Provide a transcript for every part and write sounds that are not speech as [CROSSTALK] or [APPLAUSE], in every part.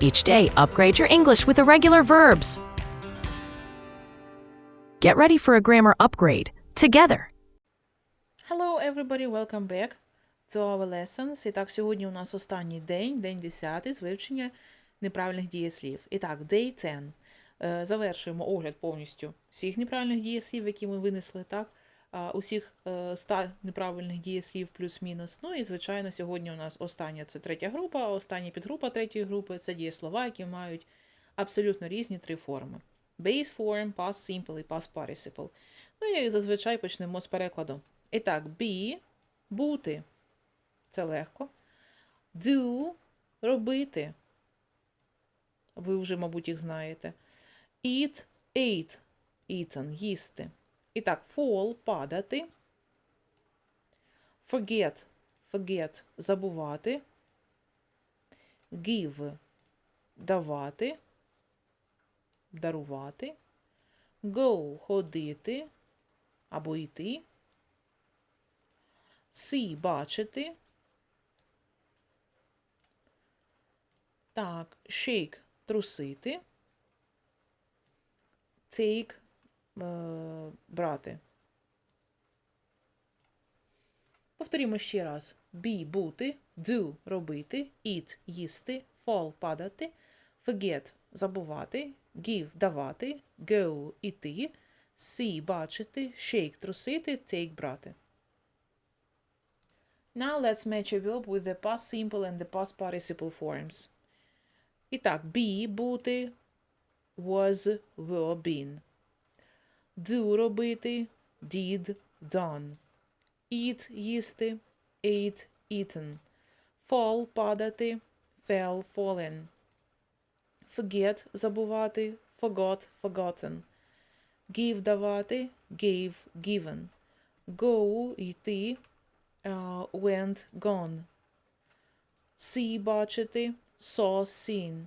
Each day, upgrade your English with irregular verbs. Get ready for a grammar upgrade together. Hello everybody, welcome back to our lessons. І так, сьогодні у нас останній день, день 10 з вивчення неправильних дієслів. І так, day 10. Е, Завершуємо огляд повністю всіх неправильних дієслів, які ми винесли, так? Усіх е, 100 неправильних дієслів плюс-мінус. Ну і, звичайно, сьогодні у нас остання це третя група, а остання підгрупа третьої групи це дієслова, які мають абсолютно різні три форми. Base form, past simple і past participle. Ну і зазвичай почнемо з перекладу. І так, be – бути. Це легко. Do – робити. Ви вже, мабуть, їх знаєте. Eat – ate. Eaten – їсти. І так, fall – падати. Forget – forget – забувати. Give – давати. Дарувати. Go – ходити або йти. See – бачити. Так, shake – трусити. Take брати. Повторімо ще раз. Be – бути. Do – робити. Eat – їсти. Fall – падати. Forget – забувати. Give – давати. Go – іти. See – бачити. Shake – трусити. Take – брати. Now let's match a verb with the past simple and the past participle forms. І так, be – бути. Was – were – been. Do – робити. Did – done. Eat – їсти. Ate – eaten. Fall – падати. Fell – fallen. Forget – забувати. Forgot – forgotten. Give – давати. Gave – given. Go – йти. uh, went – gone. See – бачити. Saw – seen.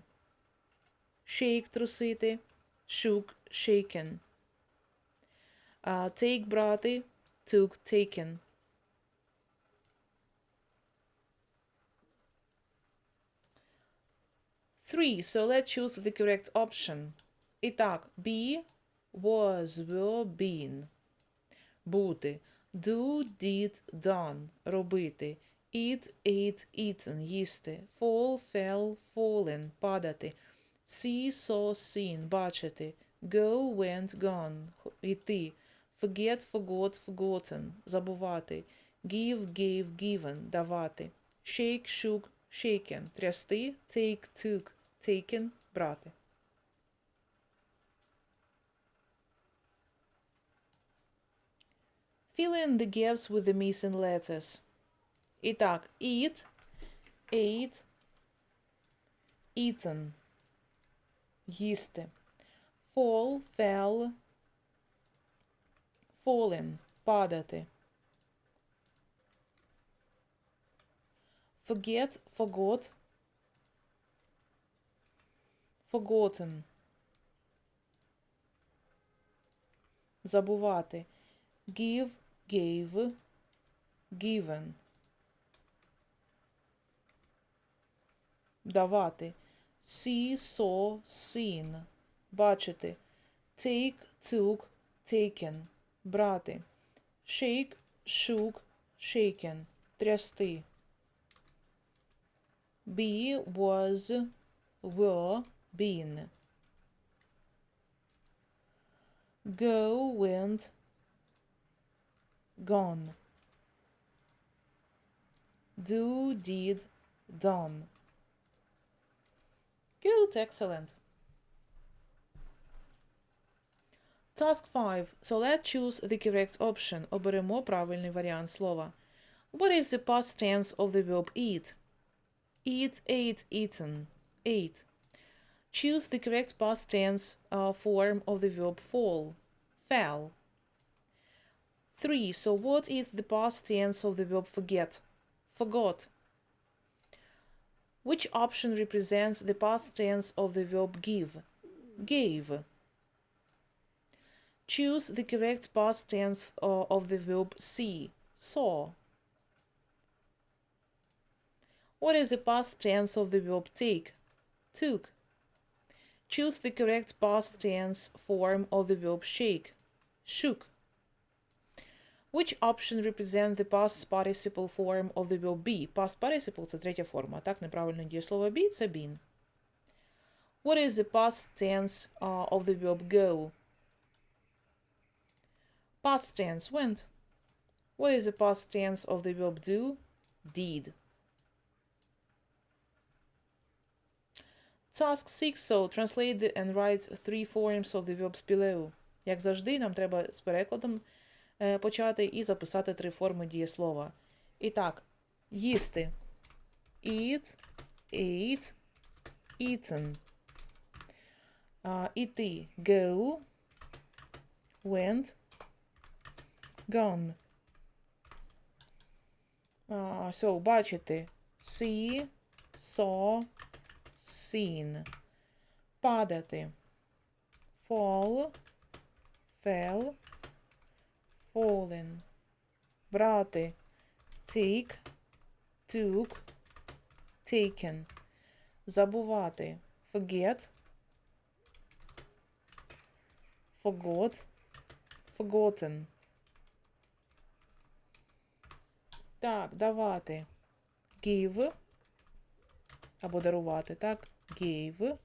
Shake – трусити. Shook – shaken. Uh, take – брати. Took – taken. Three. So let's choose the correct option. І так, be, was, were, been. Бути. Do, did, done. Робити. Eat, ate, eaten. Їсти. Fall, fell, fallen. Падати. See, saw, seen. Бачити. Go, went, gone. Х- Іти. Forget, forgot, forgotten. Забувати. Give, gave, given. Давати. Shake, shook, shaken. Трясти. Take, took. Taken. Брати. Fill in the gaps with the missing letters. І так, eat, ate, eaten. Їсти. Fall, fell, fallen. Падати. Forget, forgot, forgotten. Забувати. Give, gave, given. Давати. See, saw, seen. Бачити. Take, took, taken. Брати. Shake, shook, shaken. Трясти. Be, was, were, been. Go, went, gone. Do, did, done. Good, excellent. Task 5. So let's choose the correct option. Оберемо правильний варіант слова. What is the past tense of the verb eat? Eat, ate, eaten. Ate. Choose the correct past tense uh, form of the verb fall. Fell. 3. So what is the past tense of the verb forget? Forgot. Which option represents the past tense of the verb give? Gave. Choose the correct past tense uh, of the verb see. Saw. What is the past tense of the verb take? took. Choose the correct past tense form of the verb shake. Shook. Which option represent the past participle form of the verb be? Past participle – це третя форма. Так, неправильне дієслово be – це been. What is the past tense uh, of the verb go? Past tense went. What is the past tense of the verb do? Did. Task 6. So translate the and write three forms of the verbs below. Як завжди, нам треба з перекладом е, почати і записати три форми дієслова. І так, їсти. Eat, ate, eaten. Іти. Go, went, gone. А, so, бачити. See, saw, seen. Падати. Fall, fell, fallen. Брати. Take, took, taken. Забувати. Forget, forgot, forgotten. Так, давати. Give. Або дарувати, так? Gave.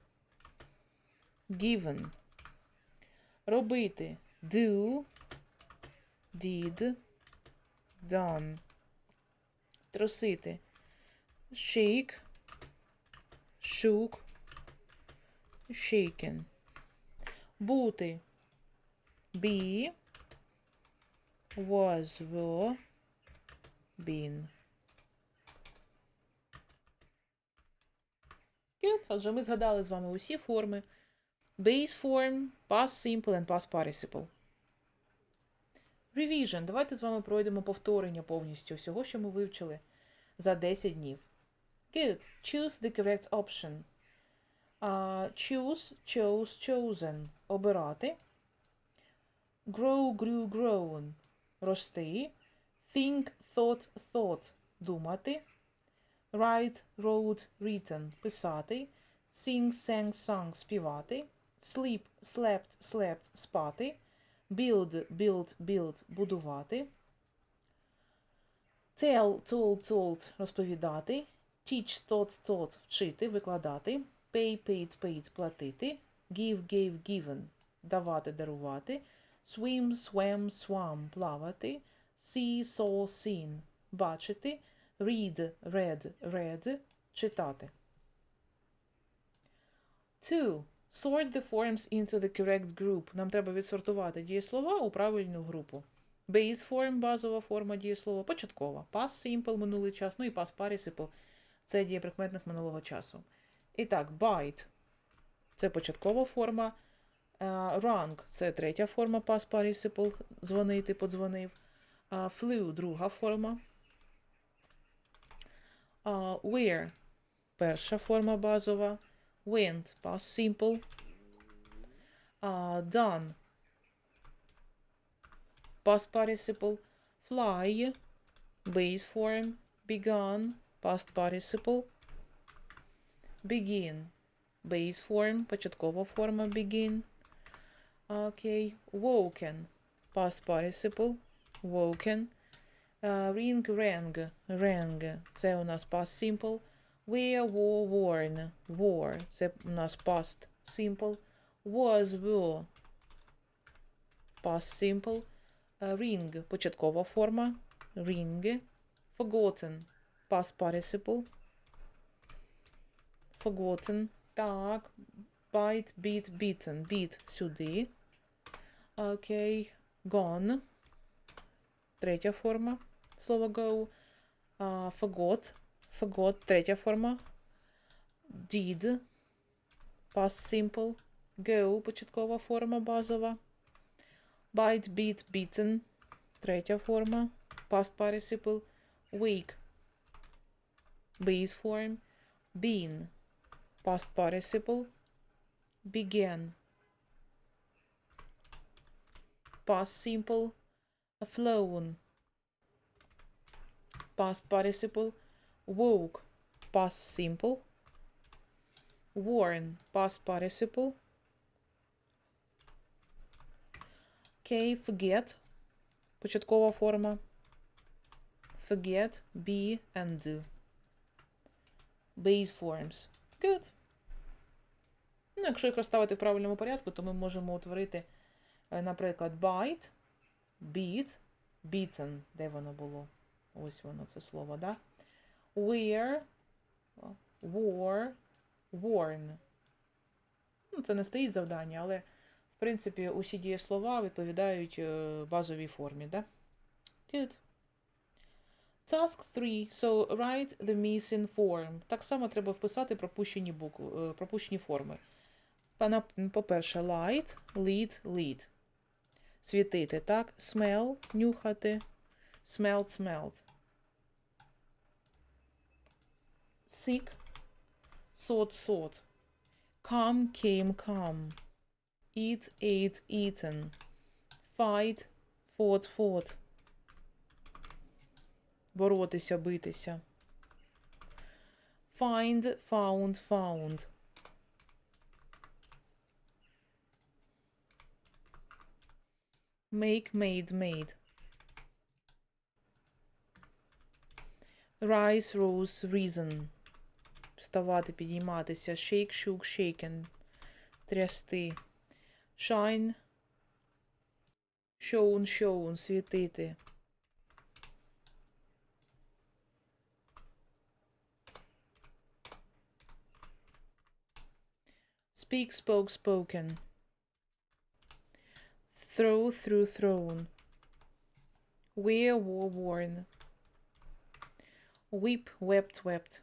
Given. Робити. Do. Did. Done. Трусити. Shake. Shook. Shaken. Бути. Be. Was. Were. Been. Good. Отже, ми згадали з вами усі форми. Base form, past simple and past participle. Revision. Давайте з вами пройдемо повторення повністю всього, що ми вивчили за 10 днів. Good. Choose the correct option. Uh, choose, chose, chosen. Обирати. Grow, grew, grown. Рости. Think, thought, thought. Думати. Write, wrote, written. Писати. Sing, sang, sung. Співати. Sleep, slept, slept. Спати. Build, build, build. Будувати. Tell, told, told. Розповідати. Teach, taught, taught. Вчити, викладати. Pay, paid, paid. Платити. Give, gave, given. Давати, дарувати. Swim, swam, swam. Плавати. See, saw, seen. Бачити. Read, read, read. Читати. 2. Sort the forms into the correct group. Нам треба відсортувати дієслова у правильну групу. Base form – базова форма дієслова, початкова. Past simple – минулий час, ну і past participle – це дієприкметник минулого часу. І так, bite – це початкова форма. Uh, rang – це третя форма past participle – дзвонити, подзвонив. Uh, flew – друга форма. Uh, wear – перша форма базова. Went – past simple. Uh, done – past participle. Fly – base form. Begun – past participle. Begin – base form. Початкова форма begin. Окей. Woken – past participle. Woken. Uh, ring, rang, rang. Це у нас past simple. Wear, wore, worn. Wore. Це у нас past simple. Was, were. Past simple. Uh, ring. Початкова форма. Ring. Forgotten. Past participle. Forgotten. Так. Bite, beat, beaten. Beat сюди. Окей. Gone. Третя форма. Слово go. Uh, forgot. Forgot. Третя форма. Did. Past simple. Go. Початкова форма базова. Bite, beat, beaten. Третя форма. Past participle. Wake. Base form. Been. Past participle. Began. Past simple. Flown. Past participle. Woke. Past simple. Worn past participle. Okay, forget. Початкова форма. Forget, be and do. Base forms. Good. Ну, якщо їх розставити в правильному порядку, то ми можемо утворити, е, наприклад, bite, beat, beaten. Де воно було? Ось воно це слово, да? Wear, wore, worn. Ну, це не стоїть завдання, але, в принципі, усі дієслова відповідають е, базовій формі, да? Good. Task 3. So write the missing form. Так само треба вписати пропущені букви, е, пропущені форми. По-перше, light, lead, lead. Світити, так? Smell, нюхати. Smelled, smelled. Sick, sought, sought. Come, came, come. Eat, ate, eaten. Fight, fought, fought. Боротися, битися. Find, found, found. Make, made, made. Rise, rose, risen. Вставати, підійматися. Shake, shook, shaken. Трясти. Shine. Shown, shown. Світити. Speak, spoke, spoken. Throw, through, thrown. Wear, wore, worn. Weep, wept, wept.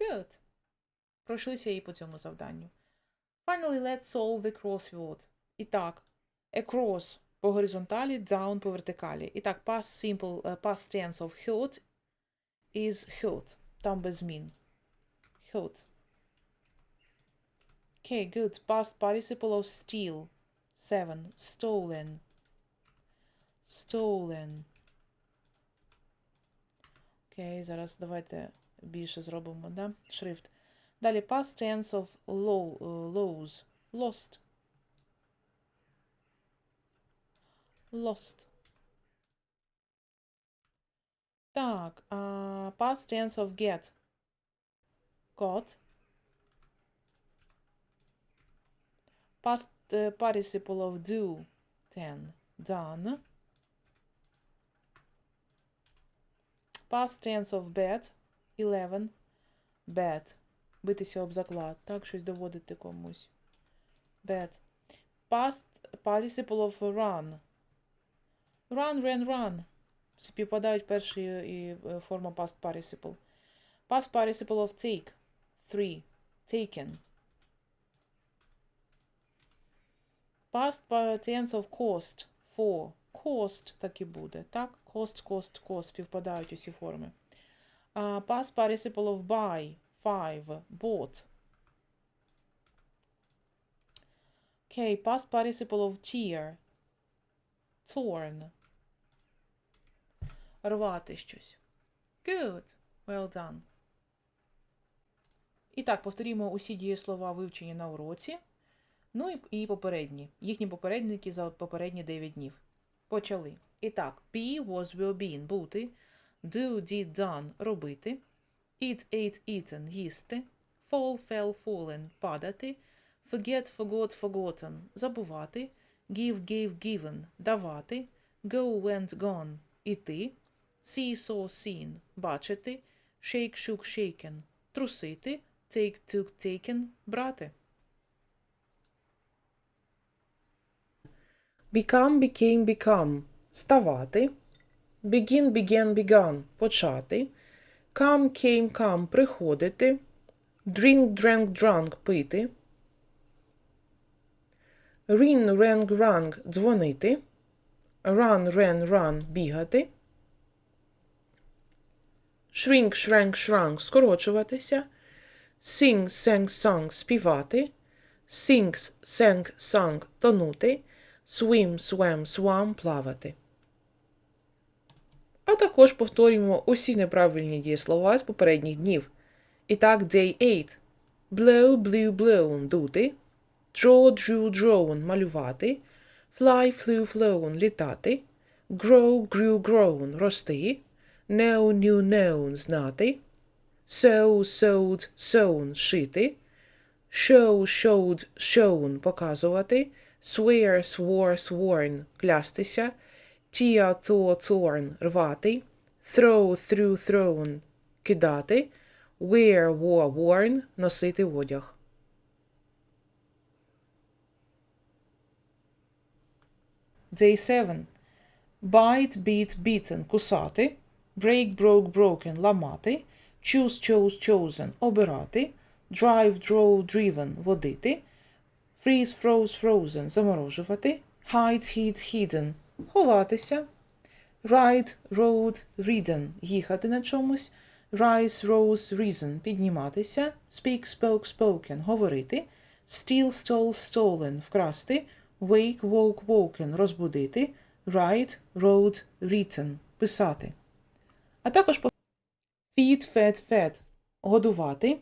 Good. Пройшлися і по цьому завданню. Finally, let's solve the crossword. І так, across по горизонталі, down по вертикалі. І так, past simple, uh, past tense of hurt is hurt. Там без змін. Hurt. Okay, good. Past participle of steal. Seven. Stolen. Stolen. Окей, зараз давайте більше зробимо, да? Шрифт. Далі past tense of low, uh, lose. Lost. Lost. Так, а, past tense of get. Got. Past uh, participle of do. Ten. Done. Past tense of bet. Eleven. Bet. Битися об заклад. Так, щось доводити комусь. Bet. Past participle of run. Run, ran, run. Співпадають перші і е, форма past participle. Past participle of take. Three. Taken. Past pa- tense of cost. Four. Cost так і буде. Так? Cost, cost, cost. Співпадають усі форми. Uh, past participle of buy. Five. Bought. Okay, past participle of tear. Torn. Рвати щось. Good. Well done. І так, повторімо усі дієслова вивчені на уроці. Ну і, і попередні. Їхні попередники за попередні 9 днів. Почали. І так, be, was, will, been – бути. Do, did, done – робити. Eat, ate, eaten – їсти. Fall, fell, fallen – падати. Forget, forgot, forgotten – забувати. Give, gave, given – давати. Go, went, gone – іти. See, saw, seen – бачити. Shake, shook, shaken – трусити. Take, took, taken – брати. Become, became, become – ставати. Begin, began, begun – почати. Come, came, come – приходити. Drink, drank, drunk – пити. Ring, rang, rang – дзвонити. Run, ran, run – бігати. Shrink, shrank, shrunk – скорочуватися. Sing, sang, sung – співати. Sing, sang, sung – тонути. Swim, swam, swam – плавати. А також повторюємо усі неправильні дієслова з попередніх днів. І так, day 8. Blow, blew, blown – дути. Draw, drew, drawn – малювати. Fly, flew, flown – літати. Grow, grew, grown – рости. Know, knew, known – знати. Sew, sewed, sewn – шити. Show, showed, shown – показувати. Swear, swore, sworn – клястися. Tear, tore, torn – рвати. Throw, threw, thrown – кидати. Wear, wore, worn – носити одяг. Day 7. Bite, beat, beaten – кусати. Break, broke, broken – ламати. Choose, chose, chosen – обирати. Drive, drove, driven – водити. Freeze, froze, frozen – заморожувати. Hide, hid, hidden – ховатися. Ride, rode, ridden – їхати на чомусь. Rise, rose, risen – підніматися. Speak, spoke, spoken – говорити. Steal, stole, stolen – вкрасти. Wake, woke, woken – розбудити. Write, wrote, written – писати. А також feed, fed, fed – годувати.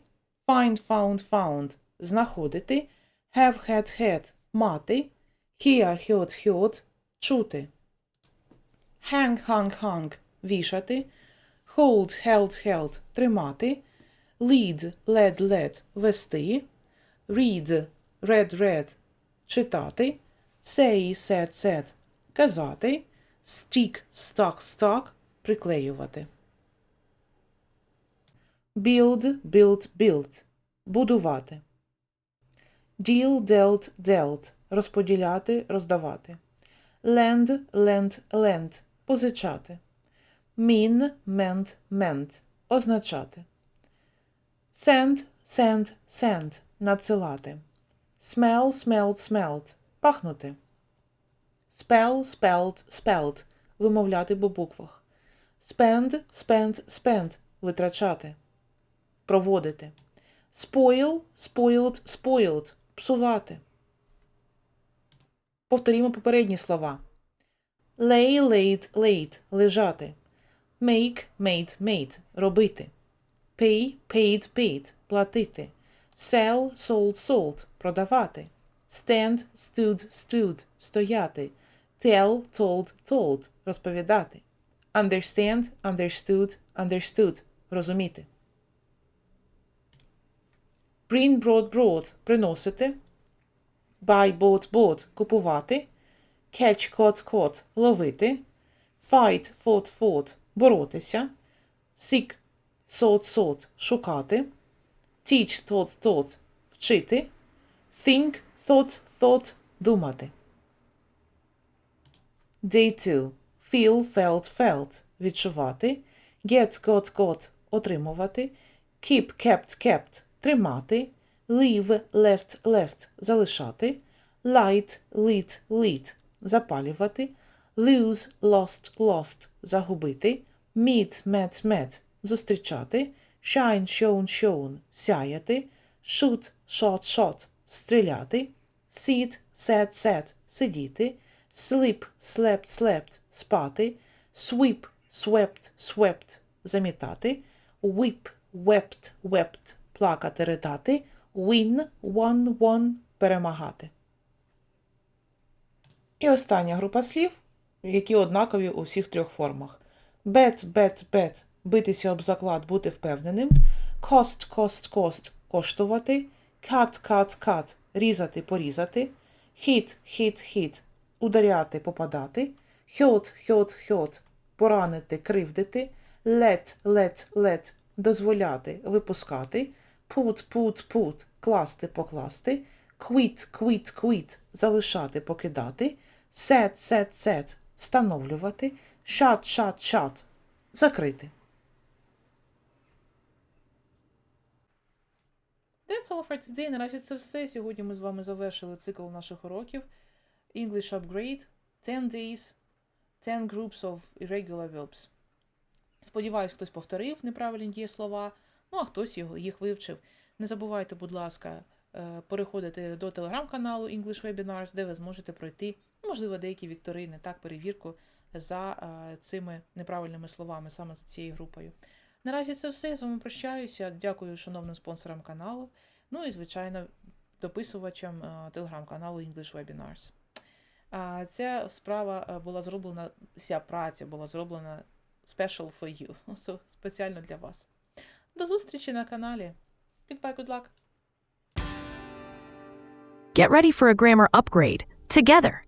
Find, found, found – знаходити. Have, had, had – мати. Hear, heard, heard – чути. Hang, hung, hung – вішати. Hold, held, held – тримати. Lead, led, led – вести. Read, read, read – читати. Say, said, said – казати. Stick, stuck, stuck – приклеювати. Build, built, built – будувати. Deal, dealt, dealt – розподіляти, роздавати. Lend, lend, lend – позичати. Mean, meant, meant – означати. Send, send, send – надсилати. Smell, smelled, smelled – пахнути. Spell, spelled, spelled – вимовляти по буквах. Spend, spent, spent – витрачати. Проводити. Spoil, spoiled, spoiled – псувати. Повторімо попередні слова. Lay, laid, laid – лежати. Make, made, made – робити. Pay, paid, paid – платити. Sell, sold, sold – продавати. Stand, stood, stood – стояти. Tell, told, told – розповідати. Understand, understood, understood – розуміти. Bring, brought, brought – приносити. Buy, bought, bought – купувати. Catch, caught, caught – ловити. Fight, fought, fought – боротися. Seek, sought, sought – шукати. Teach, taught, taught – вчити. Think, thought, thought – думати. Day 2. Feel, felt, felt – відчувати. Get, got, got – отримувати. Keep, kept, kept – тримати. Leave, left, left – залишати. Light, lit, lit – запалювати. Lose, lost, lost – загубити. Meet, met, met – зустрічати. Shine, shone, shown – сяяти. Shoot, shot, shot – стріляти. Sit, sat, sat – сидіти. Sleep, slept, slept – спати. Sweep, swept, swept – замітати. Whip, wept, wept – плакати, ридати. Win, won, won – перемагати. І остання група слів, які однакові у всіх трьох формах. Bet, bet, bet – битися об заклад, бути впевненим. Cost, cost, cost – коштувати. Cut, cut, cut – різати, порізати. Hit, hit, hit – ударяти, попадати. Hurt, hurt, hurt – поранити, кривдити. Let, let, let – дозволяти, випускати. Put, put, put – класти, покласти. Quit, quit, quit – залишати, покидати. Set, set, set – встановлювати. Shut, shut, shut – закрити. That's all for today. Наразі це все. Сьогодні ми з вами завершили цикл наших уроків. English Upgrade 10 days, 10 groups of irregular verbs. Сподіваюсь, хтось повторив неправильні дієслова, ну а хтось його, їх вивчив. Не забувайте, будь ласка, е, переходити до телеграм-каналу English Webinars, де ви зможете пройти, можливо, деякі вікторини, так, перевірку за е, цими неправильними словами, саме за цією групою. Наразі це все. Я з вами прощаюся. Дякую шановним спонсорам каналу. Ну і, звичайно, дописувачам е, телеграм-каналу English Webinars. А ця справа була зроблена, ця праця була зроблена special for you, [LAUGHS] спеціально для вас. До зустрічі на каналі. Goodbye, good luck. Get ready for a grammar upgrade together.